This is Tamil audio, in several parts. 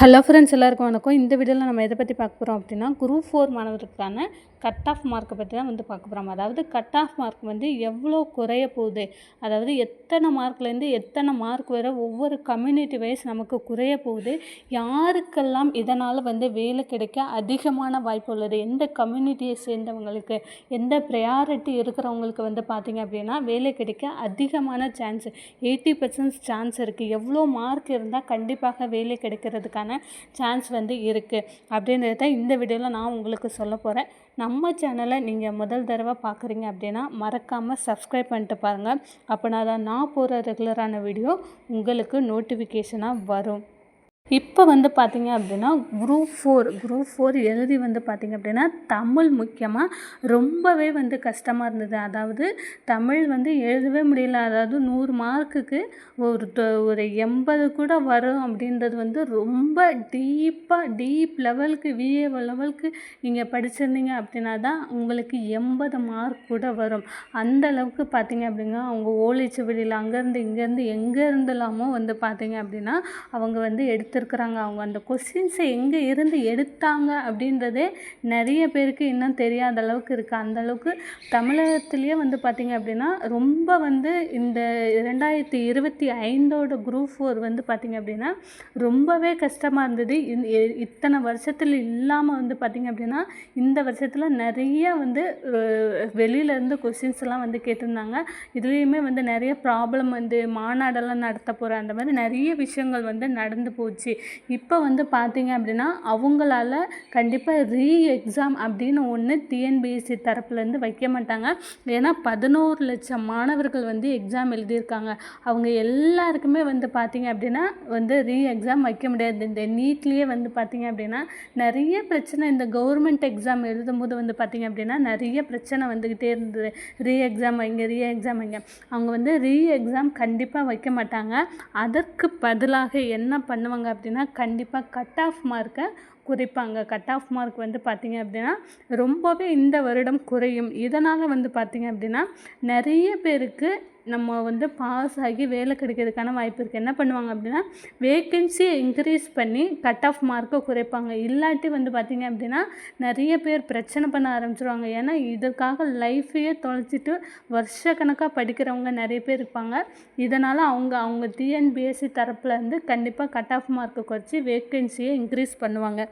ஹலோ ஃப்ரெண்ட்ஸ் எல்லாருக்கும் வணக்கம். இந்த வீடியோவில் நம்ம எதை பற்றி பார்க்க போகிறோம் அப்படின்னா குரூப் ஃபோர் மாணவருக்கான கட் ஆஃப் மார்க்கை பற்றி தான் வந்து பார்க்க போகிறோம் அதாவது கட் ஆஃப் மார்க் வந்து எவ்வளோ குறைய போகுது? அதாவது எத்தனை மார்க்லேருந்து எத்தனை மார்க் வரை ஒவ்வொரு கம்யூனிட்டி வைஸ் நமக்கு குறைய போகுது? யாருக்கெல்லாம் இதனால் வந்து வேலை கிடைக்க அதிகமான வாய்ப்பு உள்ளது? எந்த கம்யூனிட்டியை சேர்ந்தவங்களுக்கு எந்த ப்ரையாரிட்டி இருக்கிறவங்களுக்கு வந்து பார்த்திங்க அப்படின்னா வேலை கிடைக்க அதிகமான சான்ஸ் எயிட்டி பர்சன்ட் சான்ஸ் இருக்குது எவ்வளோ மார்க் இருந்தால் கண்டிப்பாக வேலை கிடைக்கிறதுக்கான சான்ஸ் வந்து இருக்குது அப்படின்றது தான் இந்த வீடியோவில் நான் உங்களுக்கு சொல்ல போகிறேன் நம்ம சேனலை நீங்கள் முதல் தடவை பார்க்குறீங்க அப்படின்னா மறக்காமல் சப்ஸ்கிரைப் பண்ணிட்டு பாருங்கள் அப்படின்னா தான் நான் போகிற ரெகுலரான வீடியோ உங்களுக்கு நோட்டிஃபிகேஷனாக வரும். இப்போ வந்து பார்த்திங்க அப்படின்னா குரூப் ஃபோர் குரூப் ஃபோர் எழுதி வந்து பார்த்திங்க அப்படின்னா தமிழ் முக்கியமாக ரொம்பவே வந்து கஷ்டமாக இருந்தது. அதாவது தமிழ் வந்து எழுதவே முடியல. அதாவது நூறு மார்க்குக்கு ஒரு ஒரு எண்பது கூட வரும் அப்படின்றது வந்து ரொம்ப டீப்பாக டீப் லெவலுக்கு விஏ லெவலுக்கு நீங்கள் படிச்சிருந்தீங்க அப்படின்னா தான் உங்களுக்கு எண்பது மார்க் கூட வரும். அந்த அளவுக்கு பார்த்திங்க அப்படின்னா அவங்க ஓலைச்சுவடியில் அங்கேருந்து இங்கேருந்து எங்கே இருந்தெல்லாமோ வந்து பார்த்திங்க அப்படின்னா அவங்க வந்து எடுத்து எடுத்திருக்கிறாங்க அவங்க அந்த கொஸ்டின்ஸை எங்கே இருந்து எடுத்தாங்க அப்படின்றதே நிறைய பேருக்கு இன்னும் தெரியாத அளவுக்கு இருக்குது அந்த அளவுக்கு வந்து பார்த்திங்க அப்படின்னா ரொம்ப வந்து இந்த ரெண்டாயிரத்தி இருபத்தி ஐந்தோட குரூப் ஃபோர் வந்து பார்த்திங்க அப்படின்னா ரொம்பவே கஷ்டமாக இருந்தது. இத்தனை வருஷத்தில் இல்லாமல் வந்து பார்த்திங்க அப்படின்னா இந்த வருஷத்தில் நிறைய வந்து வெளியிலேருந்து வெளியில இருந்து வந்து கேட்டிருந்தாங்க. இதுலேயுமே வந்து நிறைய ப்ராப்ளம் வந்து மாநாடெல்லாம் நடத்த போகிற அந்த மாதிரி நிறைய விஷயங்கள் வந்து நடந்து போச்சு. இப்போ வந்து பார்த்தீங்க அப்படின்னா அவங்களால கண்டிப்பாக ரீ எக்ஸாம் அப்படின்னு ஒன்று டிஎன்பிஎஸ்சி தரப்புலேருந்து வைக்க மாட்டாங்க. ஏன்னா பதினோரு லட்சம் மாணவர்கள் வந்து எக்ஸாம் எழுதியிருக்காங்க. அவங்க எல்லாருக்குமே வந்து பார்த்தீங்க அப்படின்னா வந்து ரீ எக்ஸாம் வைக்க முடியாது. இந்த நீட்லேயே வந்து பார்த்தீங்க அப்படின்னா நிறைய பிரச்சனை இந்த கவர்மெண்ட் எக்ஸாம் எழுதும்போது வந்து பார்த்தீங்க அப்படின்னா நிறைய பிரச்சனை வந்துக்கிட்டே இருந்தது. ரீ எக்ஸாம் வைங்க ரீ எக்ஸாம் வைங்க. அவங்க வந்து ரீ எக்ஸாம் கண்டிப்பாக வைக்க மாட்டாங்க. அதற்கு பதிலாக என்ன பண்ணுவாங்க அப்படின்னா கண்டிப்பாக கட் ஆஃப் மார்க்கை குறைப்பாங்க. கட் ஆஃப் மார்க் வந்து பார்த்திங்க அப்படின்னா ரொம்பவே இந்த வருடம் குறையும். இதனால் வந்து பார்த்திங்க அப்படின்னா நிறைய பேருக்கு நம்ம வந்து பாஸ் ஆகி வேலை கிடைக்கிறதுக்கான வாய்ப்பு இருக்குது என்ன பண்ணுவாங்க அப்படின்னா வேக்கன்சியை இன்க்ரீஸ் பண்ணி கட் ஆஃப் மார்க்கை குறைப்பாங்க. இல்லாட்டி வந்து பார்த்திங்க அப்படின்னா நிறைய பேர் பிரச்சனை பண்ண ஆரம்பிச்சிருவாங்க. ஏன்னா இதற்காக லைஃபையே தொலைச்சிட்டு வருஷக்கணக்காக படிக்கிறவங்க நிறைய பேர் இருப்பாங்க. இதனால் அவங்க அவங்க டிஎன்பிஎஸ்சி தரப்புலேருந்து கண்டிப்பாக கட் ஆஃப் மார்க்கை குறைச்சி வேக்கன்சியை இன்க்ரீஸ் பண்ணுவாங்க.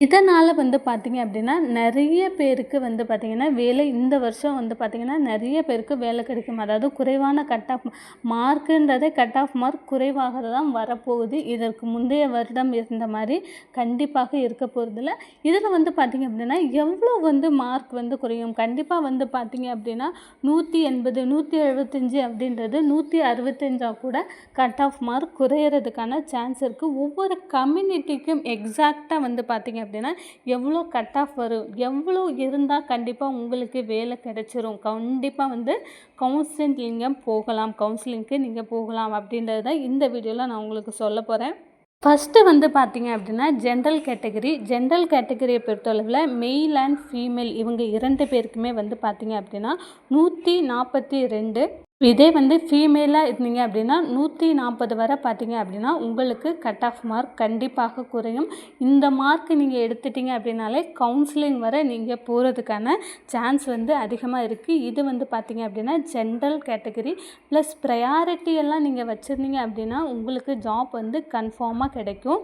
இதனால் வந்து பார்த்தீங்க அப்படின்னா நிறைய பேருக்கு வந்து பார்த்திங்கன்னா வேலை இந்த வருஷம் வந்து பார்த்திங்கன்னா நிறைய பேருக்கு வேலை கிடைக்கும். அதாவது குறைவான கட் ஆஃப் மார்க்குன்றதே கட் ஆஃப் மார்க் குறைவாக தான் வரப்போகுது. இதற்கு முந்தைய வருடம் இருந்த மாதிரி கண்டிப்பாக இருக்க போகிறதில்ல இதில் வந்து பார்த்திங்க அப்படின்னா எவ்வளோ வந்து மார்க் வந்து குறையும்? கண்டிப்பாக வந்து பார்த்திங்க அப்படின்னா நூற்றி எண்பது நூற்றி எழுபத்தஞ்சி அப்படின்றது நூற்றி அறுபத்தஞ்சா கூட கட் ஆஃப் மார்க் குறையிறதுக்கான சான்ஸ் இருக்குது ஒவ்வொரு கம்யூனிட்டிக்கும் எக்ஸாக்டாக வந்து பார்த்திங்க அப்படின்னா எவ்வளோ கட் ஆஃப் வரும் எவ்வளோ இருந்தால் கண்டிப்பாக உங்களுக்கு வேலை கிடச்சிரும். கண்டிப்பாக வந்து கவுன்சிலிங்கம் போகலாம் கவுன்சிலிங்க்கு நீங்கள் போகலாம் அப்படின்றது தான் இந்த வீடியோவில் நான் உங்களுக்கு சொல்ல போகிறேன் ஃபஸ்ட்டு வந்து பார்த்தீங்க அப்படின்னா ஜென்ரல் கேட்டகரி ஜென்ரல் கேட்டகரியை பொறுத்தளவில் மெயில் அண்ட் ஃபீமேல் இவங்க இரண்டு பேருக்குமே வந்து பார்த்தீங்க அப்படின்னா நூற்றி நாற்பத்தி ரெண்டு இதே வந்து ஃபீமேலாக இருந்தீங்க அப்படின்னா நூற்றி நாற்பது வரை பார்த்தீங்க அப்படின்னா உங்களுக்கு கட் ஆஃப் மார்க் கண்டிப்பாக குறையும். இந்த மார்க் நீங்கள் எடுத்துட்டீங்க அப்படின்னாலே கவுன்சிலிங் வரை நீங்கள் போகிறதுக்கான சான்ஸ் வந்து அதிகமாக இருக்குது இது வந்து பார்த்தீங்க அப்படின்னா ஜென்ரல் கேட்டகரி ப்ளஸ் ப்ரையாரிட்டி எல்லாம் நீங்கள் வச்சுருந்தீங்க அப்படின்னா உங்களுக்கு ஜாப் வந்து கன்ஃபார்மாக கிடைக்கும்.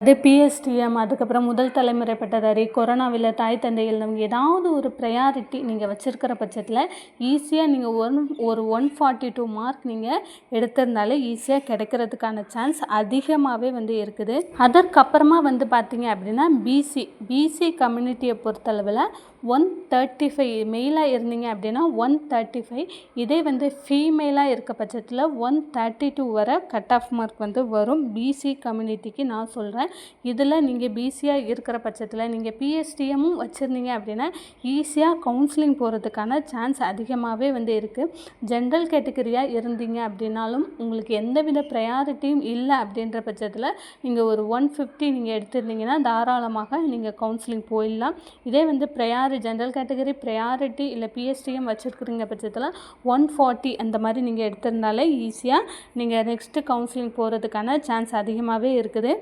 அது பிஎஸ்டிஎம் அதுக்கப்புறம் முதல் தலைமுறை பட்டதாரி கொரோனாவில் தாய் தந்தைகள் நமக்கு ஏதாவது ஒரு ப்ரையாரிட்டி நீங்கள் வச்சுருக்கிற பட்சத்தில் ஈஸியாக நீங்கள் ஒன் ஒரு ஒன் ஃபார்ட்டி டூ மார்க் நீங்கள் எடுத்திருந்தாலே ஈஸியாக கிடைக்கிறதுக்கான சான்ஸ் அதிகமாகவே வந்து இருக்குது. அதற்கப்புறமா வந்து பார்த்தீங்க அப்படின்னா பிசி பிசி கம்யூனிட்டியை பொறுத்தளவில் ஒன் தேர்ட்டி ஃபைவ் மெயிலாக இருந்தீங்க அப்படின்னா ஒன் தேர்ட்டி ஃபைவ் இதே வந்து ஃபீமேலாக இருக்க பட்சத்தில் ஒன் தேர்ட்டி டூ வரை கட் ஆஃப் மார்க் வந்து வரும். பிசி கம்யூனிட்டிக்கு நான் சொல்கிறேன் இதில் நீங்கள் பிசியாக இருக்கிற பட்சத்தில் நீங்கள் பிஎஸ்டிஎம்மும் வச்சுருந்தீங்க அப்படின்னா ஈஸியாக கவுன்சிலிங் போகிறதுக்கான சான்ஸ் அதிகமாகவே வந்து இருக்குது. ஜென்ரல் கேட்டகரியாக இருந்தீங்க அப்படின்னாலும் உங்களுக்கு எந்தவித ப்ரையாரிட்டியும் இல்லை அப்படின்ற பட்சத்தில் நீங்கள் ஒரு ஒன் ஃபிஃப்டி நீங்கள் எடுத்திருந்தீங்கன்னா தாராளமாக நீங்கள் கவுன்சிலிங் போயிடலாம். இதே வந்து ப்ரையாரி ஜென்ரல் கேட்டகரி ப்ரையாரிட்டி இல்லை பிஎஸ்டிஎம் வச்சுருக்கிறீங்க பட்சத்தில் ஒன் ஃபார்ட்டி அந்த மாதிரி நீங்கள் எடுத்திருந்தாலே ஈஸியாக நீங்கள் நெக்ஸ்ட்டு கவுன்சிலிங் போகிறதுக்கான சான்ஸ் அதிகமாகவே இருக்குது.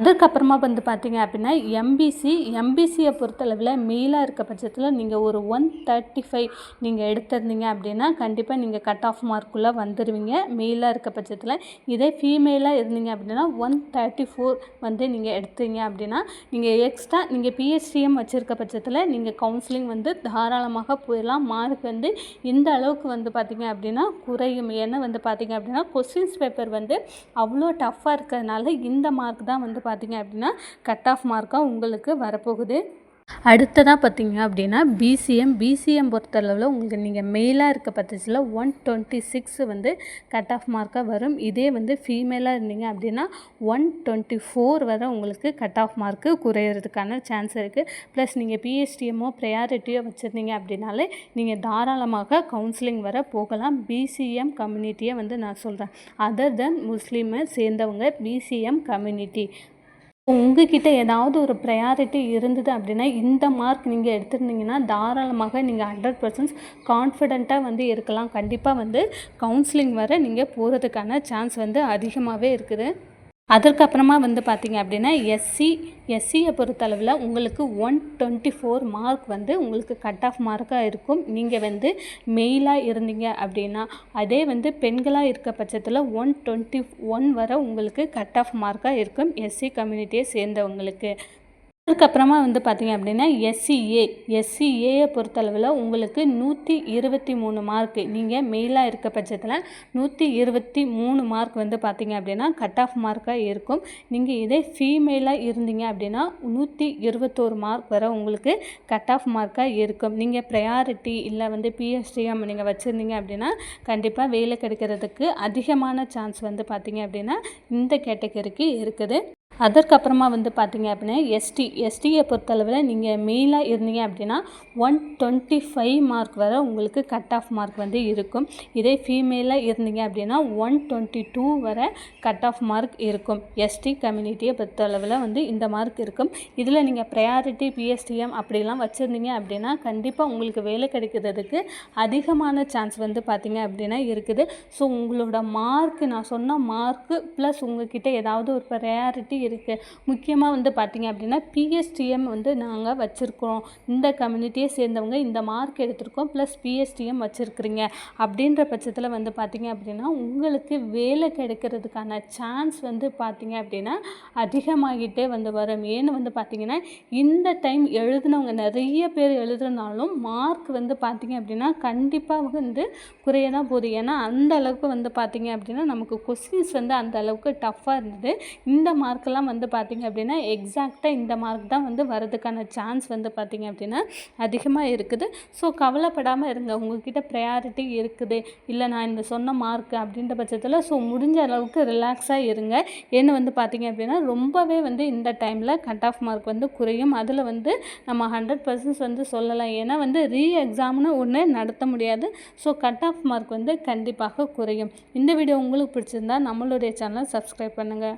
அதுக்கப்புறமா வந்து பார்த்தீங்க அப்படின்னா எம்பிசி எம்பிசியை பொறுத்தளவில் மெயிலாக இருக்க பட்சத்தில் நீங்கள் ஒரு ஒன் தேர்ட்டி ஃபைவ் நீங்கள் எடுத்திருந்தீங்க அப்படின்னா கண்டிப்பாக நீங்கள் கட் ஆஃப் மார்க்குள்ளே வந்துடுவீங்க மெயிலாக இருக்க பட்சத்தில் இதே ஃபீமேலாக இருந்தீங்க அப்படின்னா ஒன் தேர்ட்டி ஃபோர் வந்து நீங்கள் எடுத்தீங்க அப்படின்னா நீங்கள் எக்ஸ்ட்ரா நீங்கள் பிஹெச்டிஎம் வச்சுருக்க பட்சத்தில் நீங்கள் கவுன்சிலிங் வந்து தாராளமாக போயிடலாம் மார்க் வந்து இந்த அளவுக்கு வந்து பார்த்தீங்க அப்படின்னா குறையும். ஏன்னா வந்து பார்த்தீங்க அப்படின்னா கொஸ்டின்ஸ் பேப்பர் வந்து அவ்வளோ டஃப்பாக இருக்கிறதுனால இந்த மார்க் தான் வந்து பார்த்தீங்க அப்படின்னா கட் ஆஃப் மார்க்காக உங்களுக்கு வரப்போகுது. அடுத்ததாக பார்த்தீங்க அப்படின்னா பிசிஎம் பிசிஎம் பொறுத்தளவில் உங்களுக்கு நீங்கள் மெயிலாக இருக்க பட்சத்தில் ஒன் டுவெண்ட்டி சிக்ஸ் வந்து கட் ஆஃப் மார்க்காக வரும். இதே வந்து ஃபீமேலாக இருந்தீங்க அப்படின்னா ஒன் டுவெண்ட்டி ஃபோர் வரை உங்களுக்கு கட் ஆஃப் மார்க்கு குறையிறதுக்கான சான்ஸ் இருக்குது ப்ளஸ் நீங்கள் பிஹெச்டிஎம்மோ ப்ரையாரிட்டியோ வச்சுருந்தீங்க அப்படின்னாலே நீங்கள் தாராளமாக கவுன்சிலிங் வர போகலாம். பிசிஎம் கம்யூனிட்டியை வந்து நான் சொல்கிறேன் அதர் தென் முஸ்லீமை சேர்ந்தவங்க பிசிஎம் கம்யூனிட்டி உங்ககிட்ட ஏதாவது ஒரு ப்ரையாரிட்டி இருந்தது அப்படின்னா இந்த மார்க் நீங்கள் எடுத்திருந்தீங்கன்னா தாராளமாக நீங்கள் ஹண்ட்ரட் பர்சன்ட் கான்ஃபிடெண்ட்டாக வந்து இருக்கலாம். கண்டிப்பாக வந்து கவுன்சிலிங் வர நீங்கள் போகிறதுக்கான சான்ஸ் வந்து அதிகமாகவே இருக்குது. அதற்கப்புறமா வந்து பார்த்தீங்க அப்படின்னா எஸ்சி எஸ்சியை பொறுத்தளவில் உங்களுக்கு ஒன் டுவெண்ட்டி ஃபோர் மார்க் வந்து உங்களுக்கு கட் ஆஃப் மார்க்காக இருக்கும். நீங்கள் வந்து மெயிலாக இருந்தீங்க அப்படின்னா அதே வந்து பெண்களாக இருக்க பட்சத்தில் ஒன் டுவெண்ட்டி ஒன் வரை உங்களுக்கு கட் ஆஃப் மார்க்காக இருக்கும் எஸ்சி கம்யூனிட்டியை சேர்ந்தவங்களுக்கு. அதுக்கப்புறமா வந்து பார்த்திங்க அப்படின்னா எஸ்சிஏ எஸ்சிஏயை பொறுத்தளவில் உங்களுக்கு நூற்றி இருபத்தி மூணு மார்க்கு நீங்கள் மெயிலாக இருக்க பட்சத்தில் நூற்றி இருபத்தி மூணு மார்க் வந்து பார்த்திங்க அப்படின்னா கட் ஆஃப் மார்க்காக இருக்கும். நீங்கள் இதே ஃபீமேலாக இருந்தீங்க அப்படின்னா நூற்றி இருபத்தோரு மார்க் வரை உங்களுக்கு கட் ஆஃப் மார்க்காக இருக்கும். நீங்கள் ப்ரையாரிட்டி இல்லை வந்து பிஎஸ்டிஎம் நீங்கள் வச்சுருந்தீங்க அப்படின்னா கண்டிப்பாக வேலை கிடைக்கிறதுக்கு அதிகமான சான்ஸ் வந்து பார்த்திங்க அப்படின்னா இந்த கேட்டகரிக்கு இருக்குது. அதற்கப்புறமா வந்து பார்த்தீங்க அப்படின்னா எஸ்டி எஸ்டியை பொறுத்தளவில் நீங்கள் மெயிலாக இருந்தீங்க அப்படின்னா ஒன் டுவெண்ட்டி ஃபைவ் மார்க் வரை உங்களுக்கு கட் ஆஃப் மார்க் வந்து இருக்கும். இதே ஃபீமேலாக இருந்தீங்க அப்படின்னா ஒன் டுவெண்ட்டி டூ வரை கட் ஆஃப் மார்க் இருக்கும். எஸ்டி கம்யூனிட்டியை பொறுத்தளவில் வந்து இந்த மார்க் இருக்கும். இதில் நீங்கள் ப்ரையாரிட்டி பிஎஸ்டிஎம் அப்படிலாம் வச்சுருந்தீங்க அப்படின்னா கண்டிப்பாக உங்களுக்கு வேலை கிடைக்கிறதுக்கு அதிகமான சான்ஸ் வந்து பார்த்தீங்க அப்படின்னா இருக்குது. ஸோ உங்களோட மார்க் நான் சொன்ன மார்க்கு ப்ளஸ் உங்ககிட்ட ஏதாவது ஒரு ப்ரையாரிட்டி இருக்குது முக்கியமாக வந்து பார்த்திங்க அப்படின்னா பிஎஸ்டிஎம் வந்து நாங்கள் வச்சுருக்கோம் இந்த கம்யூனிட்டியை சேர்ந்தவங்க இந்த மார்க் எடுத்திருக்கோம் ப்ளஸ் பிஎஸ்டிஎம் வச்சுருக்குறீங்க. அப்படின்ற பட்சத்தில் வந்து பார்த்திங்க அப்படின்னா உங்களுக்கு வேலை கிடைக்கிறதுக்கான சான்ஸ் வந்து பார்த்திங்க அப்படின்னா அதிகமாகிட்டே வந்து வரும். ஏன்னு வந்து பார்த்திங்கன்னா இந்த டைம் எழுதினவங்க நிறைய பேர் எழுதுனாலும் மார்க் வந்து பார்த்திங்க அப்படின்னா கண்டிப்பாக வந்து குறைய தான் போகுது ஏன்னா அந்த அளவுக்கு வந்து பார்த்திங்க அப்படின்னா நமக்கு கொஸ்டின்ஸ் வந்து அந்த அளவுக்கு டஃப்பாக இருந்தது. இந்த மார்க்கில் மார்க்கெல்லாம் வந்து பார்த்திங்க அப்படின்னா எக்ஸாக்டாக இந்த மார்க் தான் வந்து வரதுக்கான சான்ஸ் வந்து பார்த்திங்க அப்படின்னா அதிகமாக இருக்குது. ஸோ கவலைப்படாமல் இருங்க. உங்ககிட்ட ப்ரையாரிட்டி இருக்குது. இல்லை நான் இந்த சொன்ன மார்க் அப்படின்ற பட்சத்தில் ஸோ முடிஞ்ச அளவுக்கு ரிலாக்ஸாக இருங்க. ஏன்னு வந்து பார்த்திங்க அப்படின்னா ரொம்பவே வந்து இந்த டைமில் கட் ஆஃப் மார்க் வந்து குறையும். அதில் வந்து நம்ம ஹண்ட்ரட் பர்சன்ட் வந்து சொல்லலாம். ஏன்னா வந்து ரீ எக்ஸாம்னு ஒன்று நடத்த முடியாது. ஸோ கட் ஆஃப் மார்க் வந்து கண்டிப்பாக குறையும். இந்த வீடியோ உங்களுக்கு பிடிச்சிருந்தா நம்மளுடைய சேனலை சப்ஸ்கிரைப் பண்ணுங்கள்